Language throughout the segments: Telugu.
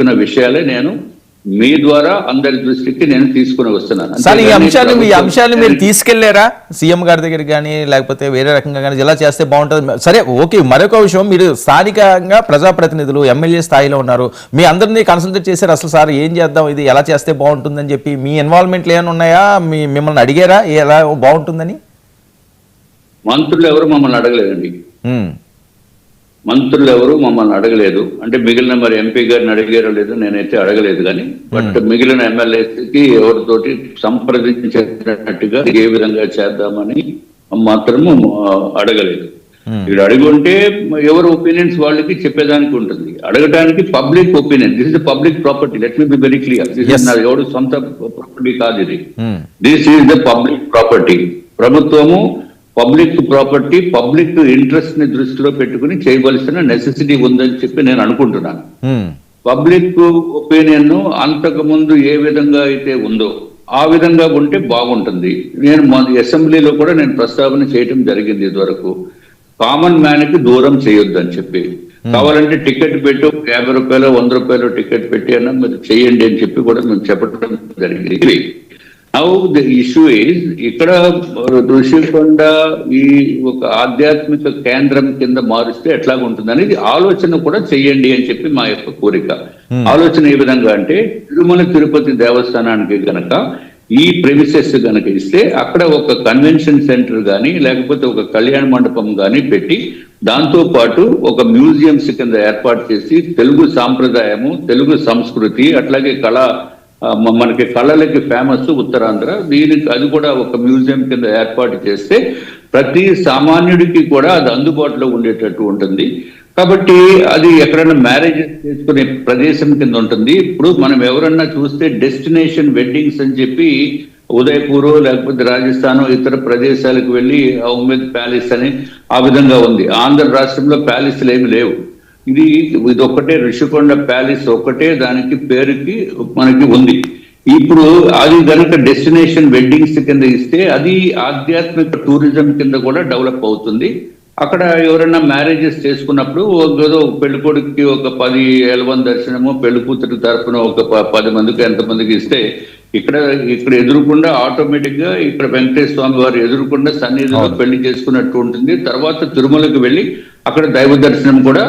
చెప్పిన విషయాలే నేను మీ ద్వారా అందరి దృష్టికి నేను తీసుకుని వస్తున్నాను. సార్ ఈ అంశాలు ఈ అంశాలు మీరు తీసుకెళ్ళారా? సీఎం గారి దగ్గర కానీ లేకపోతే వేరే రకంగా కానీ ఇలా చేస్తే బాగుంటుంది. సరే ఓకే మరొక విషయం మీరు స్థానికంగా ప్రజాప్రతినిధులు ఎమ్మెల్యే స్థాయిలో ఉన్నారు. మీ అందరినీ కన్సల్టేట్ చేశారు అసలు సార్ ఏం చేద్దాం ఇది ఎలా చేస్తే బాగుంటుందని చెప్పి మీ ఇన్వాల్వ్మెంట్లు ఏమైనా ఉన్నాయా? మీ మిమ్మల్ని అడిగారా? ఎలా బాగుంటుందని? మంత్రులు ఎవరు మమ్మల్ని అడగలేదండి. మంత్రులు ఎవరు మమ్మల్ని అడగలేదు. అంటే మిగిలిన మరి ఎంపీ గారిని అడిగారో లేదో నేనైతే అడగలేదు కానీ బట్ మిగిలిన ఎమ్మెల్యేకి ఎవరితోటి సంప్రదించినట్టుగా ఏ విధంగా చేద్దామని మాత్రము అడగలేదు. Hmm. ఇక్కడ అడిగి ఉంటే ఎవరు ఒపీనియన్స్ వాళ్ళకి చెప్పేదానికి ఉంటుంది. అడగడానికి public opinion. This is public property let me be very clear this. Is నా ఎవరు సొంత ప్రాపర్టీ కాదు ఇది. This is the public property ప్రభుత్వము పబ్లిక్ ప్రాపర్టీ పబ్లిక్ ఇంట్రెస్ట్ని దృష్టిలో పెట్టుకుని చేయవలసిన నెసెసిటీ ఉందని చెప్పి నేను అనుకుంటున్నాను. పబ్లిక్ ఒపీనియన్ అంతకు ముందు ఏ విధంగా అయితే ఉందో ఆ విధంగా ఉంటే బాగుంటుంది. నేను అసెంబ్లీలో కూడా నేను ప్రస్తావన చేయటం జరిగింది ఇదివరకు. కామన్ మ్యాన్కి దూరం చేయొద్దు అని చెప్పి కావాలంటే టికెట్ పెట్టు యాభై రూపాయలు వంద రూపాయలు టికెట్ పెట్టి అన్న మీరు చేయండి అని చెప్పి కూడా మేము చెప్పడం జరిగింది. నౌ ద ఇష్యూ ఈజ్ ఇక్కడ ఋషికొండ ఈ ఒక ఆధ్యాత్మిక కేంద్రం కింద మారుస్తే ఎట్లా ఉంటుంది అనేది ఆలోచన కూడా చెయ్యండి అని చెప్పి మా యొక్క కోరిక. ఆలోచన ఏ విధంగా అంటే తిరుమల తిరుపతి దేవస్థానానికి గనక ఈ ప్రెమిసెస్ గనక ఇస్తే అక్కడ ఒక కన్వెన్షన్ సెంటర్ గాని లేకపోతే ఒక కళ్యాణ మండపం గాని పెట్టి దాంతో పాటు ఒక మ్యూజియంస్ కింద ఏర్పాటు చేసి తెలుగు సాంప్రదాయము తెలుగు సంస్కృతి అట్లాగే కళా మనకి కళలకి ఫేమస్ ఉత్తరాంధ్ర. దీనికి అది కూడా ఒక మ్యూజియం కింద ఏర్పాటు చేస్తే ప్రతి సామాన్యుడికి కూడా అది అందుబాటులో ఉండేటట్టు ఉంటుంది. కాబట్టి అది ఎక్కడైనా మ్యారేజ్ చేసుకునే ప్రదేశం కింద ఉంటుంది. ఇప్పుడు మనం ఎవరన్నా చూస్తే డెస్టినేషన్ వెడ్డింగ్స్ అని చెప్పి ఉదయపూర్ లేకపోతే రాజస్థాన్ ఇతర ప్రదేశాలకు వెళ్ళి ఉమ్మేద్ ప్యాలెస్ అని ఆ విధంగా ఉంది. ఆంధ్ర రాష్ట్రంలో ప్యాలెస్లు ఏమి లేవు. ఇది ఇది ఒక్కటే ఋషికొండ ప్యాలెస్ ఒక్కటే దానికి పేరుకి మనకి ఉంది. ఇప్పుడు అది గనుక డెస్టినేషన్ వెడ్డింగ్స్ కింద ఇస్తే అది ఆధ్యాత్మిక టూరిజం కింద కూడా డెవలప్ అవుతుంది. అక్కడ ఎవరైనా మ్యారేజెస్ చేసుకున్నప్పుడు ఏదో పెళ్ళి కొడుకుకి ఒక పది ఎలవన్ దర్శనము పెళ్ళి కూతురు తరపున ఒక ప- పది మందికి ఎంతమందికి ఇస్తే ఇక్కడ ఇక్కడ ఎదురుకుండా ఆటోమేటిక్గా ఇక్కడ వెంకటేశ్వర స్వామి వారు ఎదురుకుండా సన్నిధిలో పెళ్ళి చేసుకున్నట్టు ఉంటుంది. తర్వాత తిరుమలకు వెళ్ళి అక్కడ దైవ దర్శనం కూడా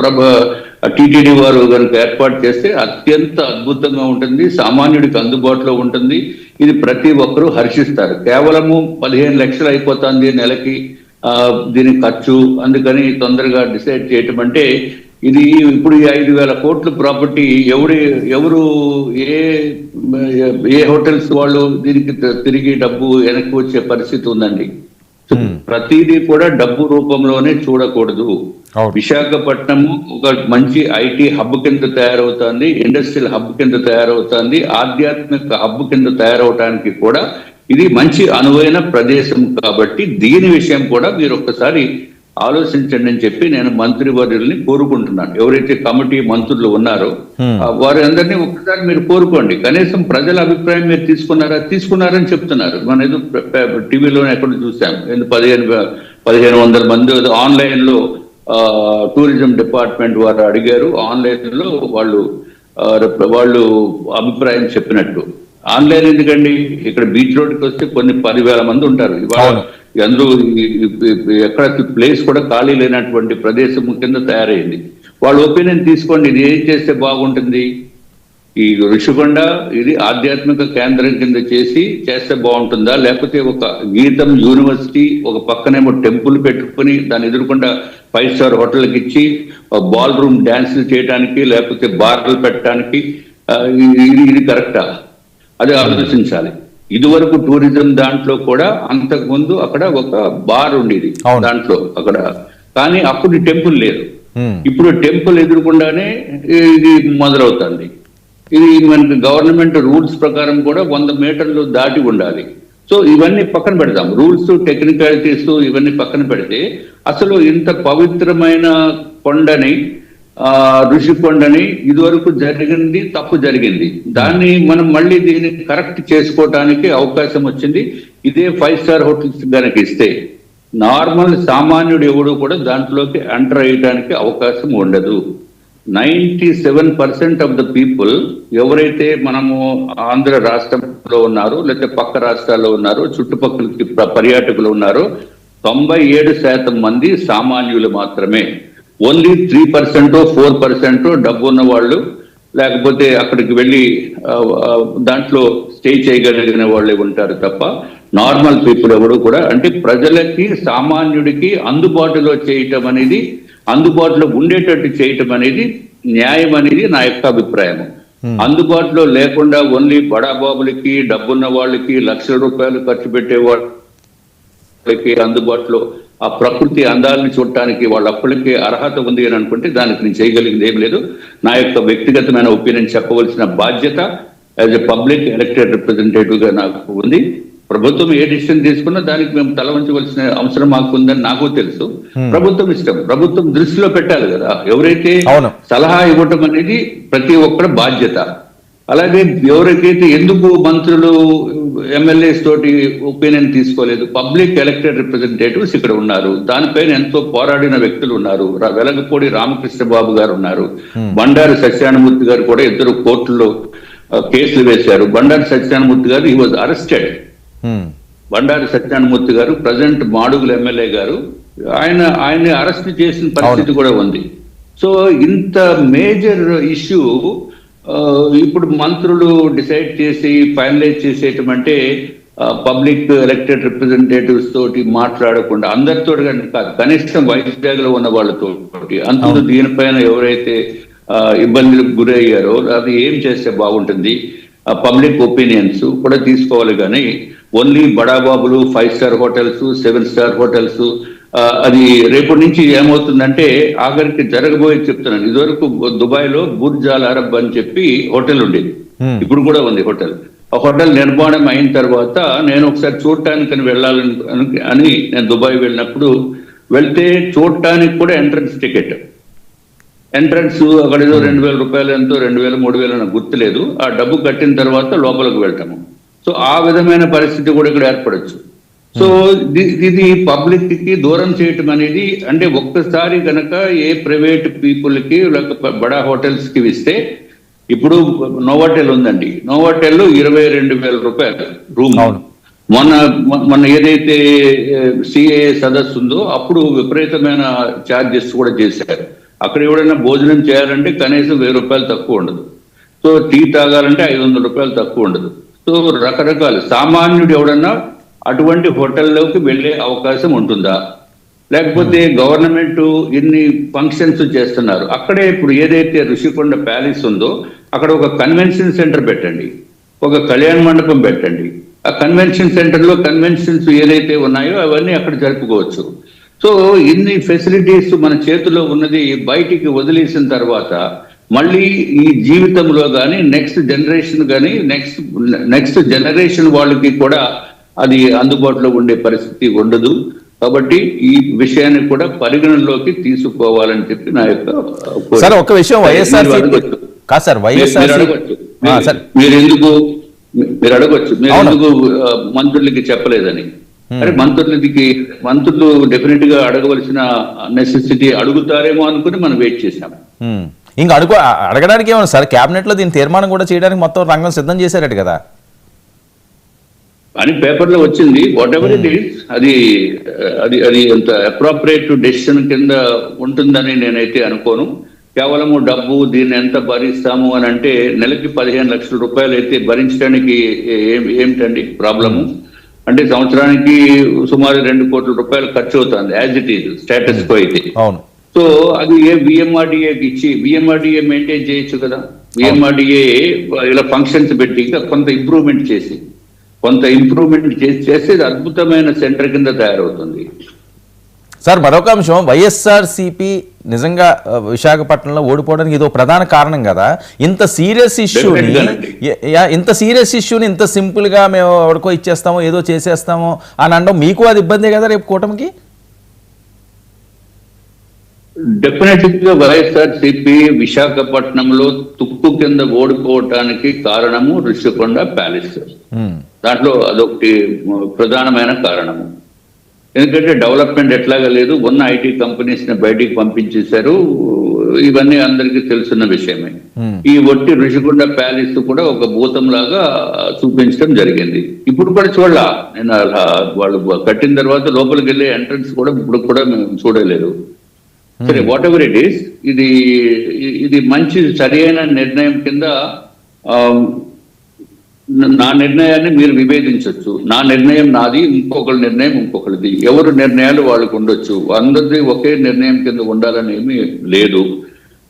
ప్రభ టిటిడి వారు కనుక ఏర్పాటు చేస్తే అత్యంత అద్భుతంగా ఉంటుంది సామాన్యుడికి అందుబాటులో ఉంటుంది. ఇది ప్రతి ఒక్కరూ హర్షిస్తారు. కేవలము పదిహేను లక్షలు అయిపోతుంది నెలకి ఆ, దీని ఖర్చు. అందుకని తొందరగా డిసైడ్ చేయటం అంటే ఇది ఇప్పుడు ఐదు వేల కోట్లు ప్రాపర్టీ ఎవరి ఎవరు ఏ ఏ హోటల్స్ వాళ్ళు దీనికి తిరిగి డబ్బు వెనక్కి వచ్చే పరిస్థితి ఉందండి. ప్రతిదీ కూడా డబ్బు రూపంలోనే చూడకూడదు. విశాఖపట్నం ఒక మంచి ఐటీ హబ్ కింద తయారవుతుంది ఇండస్ట్రియల్ హబ్ కింద తయారవుతుంది ఆధ్యాత్మిక హబ్ కింద తయారవటానికి కూడా ఇది మంచి అనువైన ప్రదేశం కాబట్టి దీని విషయం కూడా మీరు ఒక్కసారి ఆలోచించండి అని చెప్పి నేను మంత్రి వర్యుల్ని కోరుకుంటున్నాను. ఎవరైతే కమిటీ మంత్రులు ఉన్నారో వారి అందరినీ ఒక్కసారి మీరు కోరుకోండి. కనీసం ప్రజల అభిప్రాయం మీరు తీసుకున్నారా? తీసుకున్నారని చెప్తున్నారు. మన ఏదో టీవీలో ఎక్కడ చూసాం. ఎందుకు పదిహేను పదిహేను వందల మంది ఆన్లైన్లో టూరిజం డిపార్ట్మెంట్ వారు అడిగారు. ఆన్లైన్లో వాళ్ళు వాళ్ళు అభిప్రాయం చెప్పినట్టు. ఆన్లైన్ ఎందుకండి? ఇక్కడ బీచ్ రోడ్కి వస్తే కొన్ని పదివేల మంది ఉంటారు. ఇవాళ అవును. ఎక్కడ ప్లేస్ కూడా ఖాళీ లేనటువంటి ప్రదేశం కింద తయారైంది. వాళ్ళ ఒపీనియన్ తీసుకోండి ఇది ఏం చేస్తే బాగుంటుంది? ఈ ఋషికొండ ఇది ఆధ్యాత్మిక కేంద్రం కింద చేసి చేస్తే బాగుంటుందా? లేకపోతే ఒక గీతం యూనివర్సిటీ ఒక పక్కనేమో టెంపుల్ పెట్టుకుని దాన్ని ఎదురుకుండా ఫైవ్ స్టార్ హోటల్కి ఇచ్చి బాల్ రూమ్ డ్యాన్సులు చేయడానికి లేకపోతే బార్లు పెట్టడానికి ఇది ఇది కరెక్టా? అది ఆలోచించాలి. ఇదివరకు టూరిజం దాంట్లో కూడా అంతకు ముందు అక్కడ ఒక బార్ ఉండేది. దాంట్లో అక్కడ. కానీ అప్పుడు టెంపుల్ లేదు. ఇప్పుడు టెంపుల్ ఎదురుకుండానే ఇది మొదలవుతుంది. ఇది మనకి గవర్నమెంట్ రూల్స్ ప్రకారం కూడా వంద మీటర్లు దాటి ఉండాలి. సో ఇవన్నీ పక్కన పెడదాం. రూల్స్ టెక్నికాలిటీస్ ఇవన్నీ పక్కన పెడితే అసలు ఇంత పవిత్రమైన కొండని ఆ ఇదివరకు జరిగింది తప్పు జరిగింది. దాన్ని మనం మళ్ళీ దీన్ని కరెక్ట్ చేసుకోవటానికి అవకాశం వచ్చింది. ఇదే ఫైవ్ స్టార్ హోటల్స్ కనుక ఇస్తే నార్మల్ సామాన్యుడు ఎవడు కూడా దాంట్లోకి ఎంటర్ అయ్యడానికి అవకాశం ఉండదు. Ninety seven percent of the people ఎవరైతే మనము ఆంధ్ర రాష్ట్రంలో ఉన్నారో లేకపోతే పక్క రాష్ట్రాల్లో ఉన్నారో చుట్టుపక్కల పర్యాటకులు ఉన్నారో తొంభై ఏడు శాతం మంది సామాన్యులు మాత్రమే. Only three percent four percent డబ్బు ఉన్న వాళ్ళు లేకపోతే అక్కడికి వెళ్ళి దాంట్లో స్టే చేయగలిగిన వాళ్ళే ఉంటారు తప్ప నార్మల్ పీపుల్ ఎవరు కూడా అంటే ప్రజలకి సామాన్యుడికి అందుబాటులో చేయటం అనేది అందుబాటులో ఉండేటట్టు చేయటం అనేది న్యాయం అనేది నా యొక్క అభిప్రాయం అందుబాటులో లేకుండా ఓన్లీ బడాబాబులకి డబ్బున్న వాళ్ళకి లక్షల రూపాయలు ఖర్చు పెట్టే వాళ్ళకి అందుబాటులో ఆ ప్రకృతి అందాలను చూడటానికి వాళ్ళ అప్పులకి అర్హత ఉంది అని అనుకుంటే దానికి నేను చేయగలిగింది ఏం లేదు. నా యొక్క వ్యక్తిగతమైన ఒపీనియన్ చెప్పవలసిన బాధ్యత యాజ్ ఎ పబ్లిక్ ఎలక్టెడ్ రిప్రజెంటేటివ్గా నాకు ఉంది. ప్రభుత్వం ఏ డిసిషన్ తీసుకున్నా దానికి మేము తల వంచవలసిన అవసరం మాకు ఉందని నాకు తెలుసు. ప్రభుత్వం ఇష్టం. ప్రభుత్వం దృష్టిలో పెట్టాలి కదా. ఎవరైతే. సలహా ఇవ్వటం అనేది ప్రతి ఒక్కరి బాధ్యత. అలాగే ఎవరికైతే ఎందుకు మంత్రులు ఎమ్మెల్యేస్ తోటి ఒపీనియన్ తీసుకోలేదు. పబ్లిక్ ఎలక్టెడ్ రిప్రజెంటేటివ్స్ ఇక్కడ ఉన్నారు. దానిపైన ఎంతో పోరాడిన వ్యక్తులు ఉన్నారు. వెలగపూడి రామకృష్ణ బాబు గారు ఉన్నారు. బండారు సత్యానమూర్తి గారు కూడా ఇద్దరు కోర్టులో కేసులు వేశారు. బండారు సత్యానమూర్తి గారు ఈ వాజ్ అరెస్టెడ్ బండారు సత్యానమూర్తి గారు ప్రజెంట్ మాడుగుల ఎమ్మెల్యే గారు ఆయన ఆయన్ని అరెస్ట్ చేసిన పరిస్థితి కూడా ఉంది. సో ఇంత మేజర్ ఇష్యూ ఇప్పుడు మంత్రులు డిసైడ్ చేసి ఫైనలైజ్ చేసేయటం అంటే పబ్లిక్ ఎలక్టెడ్ రిప్రజెంటేటివ్స్ తోటి మాట్లాడకుండా అందరితో కాదు కనీసం వైజాగ్లో ఉన్న వాళ్ళతో అంతకు దీనిపైన ఎవరైతే ఇబ్బందులకు గురయ్యారో అది ఏం చేస్తే బాగుంటుంది? పబ్లిక్ ఒపీనియన్స్ కూడా తీసుకోవాలి కానీ only బడాబాబులు five star hotels seven star hotels అది రేపటి నుంచి ఏమవుతుందంటే ఆఖరికి జరగబోయే చెప్తున్నాను. ఇదివరకు దుబాయ్లో బుర్జ్ అల్ అరబ్ అని చెప్పి హోటల్ ఉండేది. ఇప్పుడు కూడా ఉంది హోటల్. ఆ హోటల్ నిర్మాణం అయిన తర్వాత నేను ఒకసారి చూడటానికి వెళ్ళాలని అని- అని నేను దుబాయ్ వెళ్ళినప్పుడు వెళ్తే చూడటానికి కూడా ఎంట్రన్స్ టికెట్. ఎంట్రన్స్ అక్కడ ఏదో రెండు వేల రూపాయలు ఎంతో రెండు వేలు మూడు వేలు నాకు గుర్తులేదు ఆ డబ్బు కట్టిన తర్వాత లోపలికి వెళ్తాము. సో ఆ విధమైన పరిస్థితి కూడా ఇక్కడ ఏర్పడచ్చు. సో ఇది- ఇది పబ్లిక్కి దూరం చేయటం అనేది అంటే ఒక్కసారి గనక ఏ ప్రైవేట్ పీపుల్కి లేకపోతే బడా హోటల్స్కి ఇస్తే ఇప్పుడు నోవాటెల్ ఉందండి. నోవాటెల్ ఇరవై రెండు వేల రూపాయలు రూమ్. మొన్న మొన్న ఏదైతే సిఏ సదస్సు ఉందో అప్పుడు విపరీతమైన ఛార్జెస్ కూడా చేశారు. అక్కడ ఎవడైనా భోజనం చేయాలంటే కనీసం వెయ్యి రూపాయలు తక్కువ ఉండదు. సో టీ తాగాలంటే ఐదు వందల రూపాయలు తక్కువ ఉండదు. సో రకరకాలు. సామాన్యుడు ఎవడన్నా అటువంటి హోటల్లోకి వెళ్ళే అవకాశం ఉంటుందా? లేకపోతే గవర్నమెంట్ ఇన్ని ఫంక్షన్స్ చేస్తున్నారు. అక్కడే ఇప్పుడు ఏదైతే ఋషికొండ ప్యాలెస్ ఉందో అక్కడ ఒక కన్వెన్షన్ సెంటర్ పెట్టండి. ఒక కళ్యాణ మండపం పెట్టండి. ఆ కన్వెన్షన్ సెంటర్లో కన్వెన్షన్స్ ఏదైతే ఉన్నాయో అవన్నీ అక్కడ జరుపుకోవచ్చు. సో ఇన్ని ఫెసిలిటీస్ మన చేతిలో ఉన్నది బయటికి వదిలేసిన తర్వాత మళ్ళీ ఈ జీవితంలో కానీ నెక్స్ట్ జనరేషన్ కానీ నెక్స్ట్ నెక్స్ట్ జనరేషన్ వాళ్ళకి కూడా అది అందుబాటులో ఉండే పరిస్థితి ఉండదు కాబట్టి ఈ విషయాన్ని కూడా పరిగణనలోకి తీసుకోవాలని చెప్పి నా యొక్క. సార్ ఒక విషయం వైఎస్ఆర్. కాదు సార్ వైఎస్ఆర్ మీరు- ఎందుకు మీరు అడగొచ్చు మీరు. ఎందుకు మంత్రులకి చెప్పలేదని అరే మంత్రులకి మంత్రులు డెఫినెట్గా అడగవలసిన నెసెసిటీ అడుగుతారేమో అనుకుని మనం వెయిట్ చేశాం. ఇంకా అడుగు అడగడానికి ఏమన్నా సార్ క్యాబినెట్లో దీని తీర్మానం కూడా చేయడానికి మొత్తం రంగం సిద్ధం చేశారట కదా అని పేపర్లో వచ్చింది. వాట్ ఎవర్ ఇట్ ఈస్ అది అది అది అంత అప్రాప్రియేట్ డెసిషన్ కింద ఉంటుందని నేనైతే అనుకోను. కేవలము డబ్బు దీన్ని ఎంత భరిస్తాము అని అంటే నెలకి పదిహేను లక్షల రూపాయలు అయితే భరించడానికి ఏం- ఏమిటండి ప్రాబ్లము? అంటే సంవత్సరానికి సుమారు రెండు కోట్ల రూపాయలు ఖర్చు అవుతుంది as it is status quo అయితే. సో అది ఏ విఎంఆర్డిఏకి ఇచ్చి విఎంఆర్డిఏ మెయింటైన్ చేయొచ్చు కదా? విఎంఆర్డిఏ ఇలా ఫంక్షన్స్ పెట్టి ఇంకా కొంత ఇంప్రూవ్మెంట్ చేసి. కొంత ఇంప్రూవ్మెంట్ చేసి చేస్తే అద్భుతమైన సెంటర్ కింద తయారవుతుంది. సార్ మరొక అంశం వైఎస్ఆర్ సిపి నిజంగా విశాఖపట్నంలో ఓడిపోవడానికి ఇదో ప్రధాన కారణం కదా. ఇంత సీరియస్ ఇష్యూని. ఇంత సీరియస్ ఇష్యూని ఇంత సింపుల్గా మేము ఎవరికో ఇచ్చేస్తామో ఏదో చేసేస్తామో అని అనడం మీకు అది ఇబ్బందే కదా రేపు కూటమికి? డెఫినెట్గా వైఎస్ఆర్ సిపి విశాఖపట్నంలో తుక్కు కింద ఓడిపోవటానికి కారణము ఋషికొండ ప్యాలెస్. ఉమ్, దాంట్లో అదొకటి ప్రధానమైన కారణము. ఎందుకంటే డెవలప్మెంట్ ఎట్లాగా లేదు ఉన్న ఐటీ కంపెనీస్ని బయటికి పంపించేశారు. ఇవన్నీ అందరికీ తెలుసున్న విషయమే. Hmm. ఈ ఒట్టి ఋషికొండ ప్యాలెస్ కూడా ఒక భూతం లాగా చూపించడం జరిగింది. ఇప్పుడు కూడా చూడాల. నేను వాళ్ళు కట్టిన తర్వాత లోపలికి వెళ్ళే ఎంట్రన్స్ కూడా ఇప్పుడు కూడా మేము చూడలేదు. సరే వాట్ ఎవర్ ఇట్ ఈస్ ఇది ఇది మంచి సరైన నిర్ణయం కింద నా నిర్ణయాన్ని మీరు విభేదించవచ్చు నా నిర్ణయం నాది ఇంకొకరి నిర్ణయం ఇంకొకరిది ఎవరు నిర్ణయాలు వాళ్ళకు ఉండొచ్చు? అందరిది ఒకే నిర్ణయం కింద ఉండాలని ఏమీ లేదు.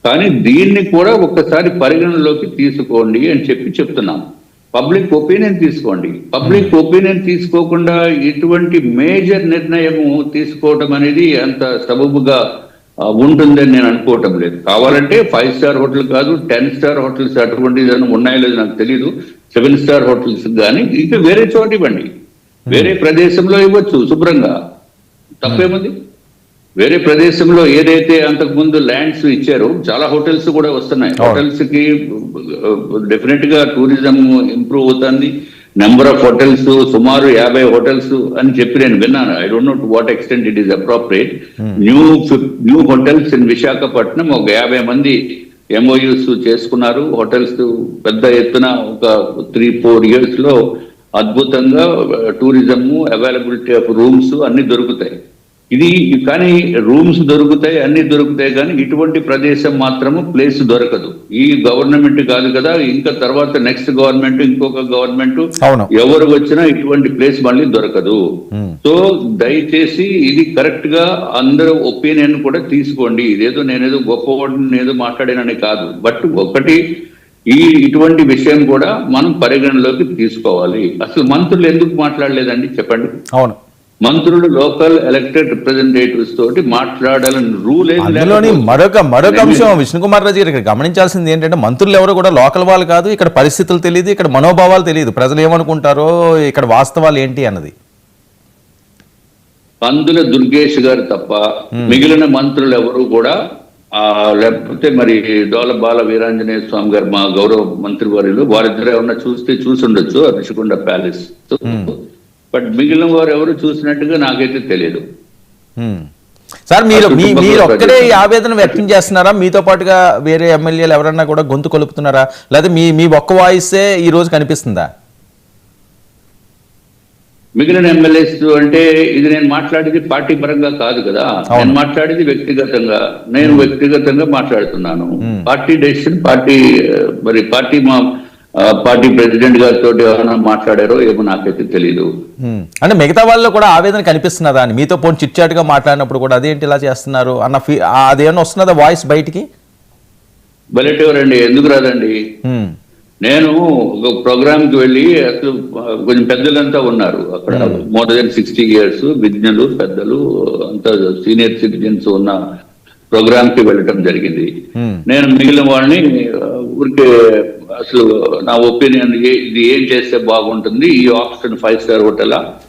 కానీ దీన్ని కూడా ఒక్కసారి పరిగణనలోకి తీసుకోండి అని చెప్పి చెప్తున్నాం. పబ్లిక్ ఒపీనియన్ తీసుకోండి. పబ్లిక్ ఒపీనియన్ తీసుకోకుండా ఇటువంటి మేజర్ నిర్ణయము తీసుకోవడం అనేది అంత సబబుగా ఉంటుందని నేను అనుకోవటం లేదు. కావాలంటే ఫైవ్ స్టార్ హోటల్ కాదు టెన్ స్టార్ హోటల్స్ అటువంటి ఉన్నాయో లేదో నాకు తెలియదు సెవెన్ స్టార్ హోటల్స్ కానీ ఇంకా వేరే చోట ఇవ్వండి. వేరే ప్రదేశంలో ఇవ్వచ్చు శుభ్రంగా. తప్పేముంది? వేరే ప్రదేశంలో ఏదైతే అంతకు ముందు ల్యాండ్స్ ఇచ్చారో చాలా హోటల్స్ కూడా వస్తున్నాయి. హోటల్స్కి డెఫినెట్గా టూరిజం ఇంప్రూవ్ అవుతుంది. నెంబర్ ఆఫ్ హోటల్స్ సుమారు యాభై హోటల్స్ అని చెప్పి నేను విన్నాను. I don't know to what extent it is appropriate new new hotels in Visakhapatnam ఒక యాభై మంది ఎంఓయూస్ చేసుకున్నారు. హోటల్స్ పెద్ద ఎత్తున ఒక త్రీ ఫోర్ ఇయర్స్లో అద్భుతంగా టూరిజం అవైలబిలిటీ ఆఫ్ రూమ్స్ అన్ని దొరుకుతాయి. ఇది కానీ రూమ్స్ దొరుకుతాయి అన్ని దొరుకుతాయి కానీ ఇటువంటి ప్రదేశం మాత్రము ప్లేస్ దొరకదు. ఈ గవర్నమెంట్ కాదు కదా ఇంకా తర్వాత నెక్స్ట్ గవర్నమెంట్ ఇంకొక గవర్నమెంట్ ఎవరు వచ్చినా ఇటువంటి ప్లేస్ మళ్ళీ దొరకదు. సో దయచేసి ఇది కరెక్ట్గా అందరూ ఒపీనియన్ కూడా తీసుకోండి. ఇదేదో నేనేదో గొప్పవాడిని ఏదో మాట్లాడానని కాదు. బట్ ఒకటి ఈ ఇటువంటి విషయం కూడా మనం పరిగణలోకి తీసుకోవాలి. అసలు మంత్రులు ఎందుకు మాట్లాడలేదండి? చెప్పండి. అవును. మంత్రులు లోకల్ ఎలక్టెడ్ రిప్రజెంటేటివ్స్ తోటి మాట్లాడాలని రూల్ అందులోని మరొక మరొక అంశం విష్ణుకుమార్ రాజు గారు ఇక్కడ గమనించాల్సింది ఏంటంటే మంత్రులు ఎవరు కూడా లోకల్ వాళ్ళు కాదు ఇక్కడ పరిస్థితులు తెలియదు ఇక్కడ మనోభావాలు తెలియదు ప్రజలు ఏమనుకుంటారో ఇక్కడ వాస్తవాలు ఏంటి అన్నది. పందుల దుర్గేష్ గారు తప్ప మిగిలిన మంత్రులు ఎవరు కూడా ఆ లేకపోతే మరి డోల బాల వీరాంజనేయ స్వామి గారు మా గౌరవ మంత్రి వారిలో వారిద్దరు ఏమన్నా చూస్తే చూసి ఉండొచ్చు రిషికొండ ప్యాలెస్. బట్ మిగిలిన వారు ఎవరు చూసినట్టుగా నాకైతే తెలియదు. సార్ మీరు మీరు ఒక్కడే. ఆవేదన వ్యక్తం చేస్తున్నారా? మీతో పాటుగా వేరే ఎమ్మెల్యేలు ఎవరన్నా కూడా గొంతు కొలుపుతున్నారా? లేదా మీ మీ ఒక్క వాయిసే ఈ రోజు కనిపిస్తుందా? మిగిలిన ఎమ్మెల్యేస్ అంటే ఇది నేను మాట్లాడేది పార్టీ పరంగా కాదు. కదా. నేను మాట్లాడేది వ్యక్తిగతంగా. నేను వ్యక్తిగతంగా మాట్లాడుతున్నాను. పార్టీ డెసిషన్ పార్టీ మరి పార్టీ మా పార్టీ ప్రెసిడెంట్ గారితో ఏమైనా మాట్లాడారో ఏమో నాకైతే తెలియదు. అంటే మిగతా వాళ్ళు కూడా ఆవేదన కనిపిస్తున్నదా అని? మీతో పోనీ చిట్చాటుగా మాట్లాడినప్పుడు కూడా అదేంటి ఇలా చేస్తున్నారు అన్న ఫీ అదేమన్నా వస్తున్నదా వాయిస్ బయటికి? బలెటెవరండి ఎందుకు రాదండి. నేను ఒక ప్రోగ్రామ్కి వెళ్ళి అసలు కొంచెం పెద్దలంతా ఉన్నారు. అక్కడ మోర్ దెన్ సిక్స్టీ ఇయర్స్ విజ్ఞులు పెద్దలు అంతా సీనియర్ సిటిజన్స్ ఉన్న ప్రోగ్రామ్కి వెళ్ళటం జరిగింది. నేను మిగిలిన వాళ్ళని ఊరికే అసలు నా ఒపీనియన్ ఇది ఏం చేస్తే బాగుంటుంది? ఈ ఆప్షన్ ఫైవ్ స్టార్ హోటలా?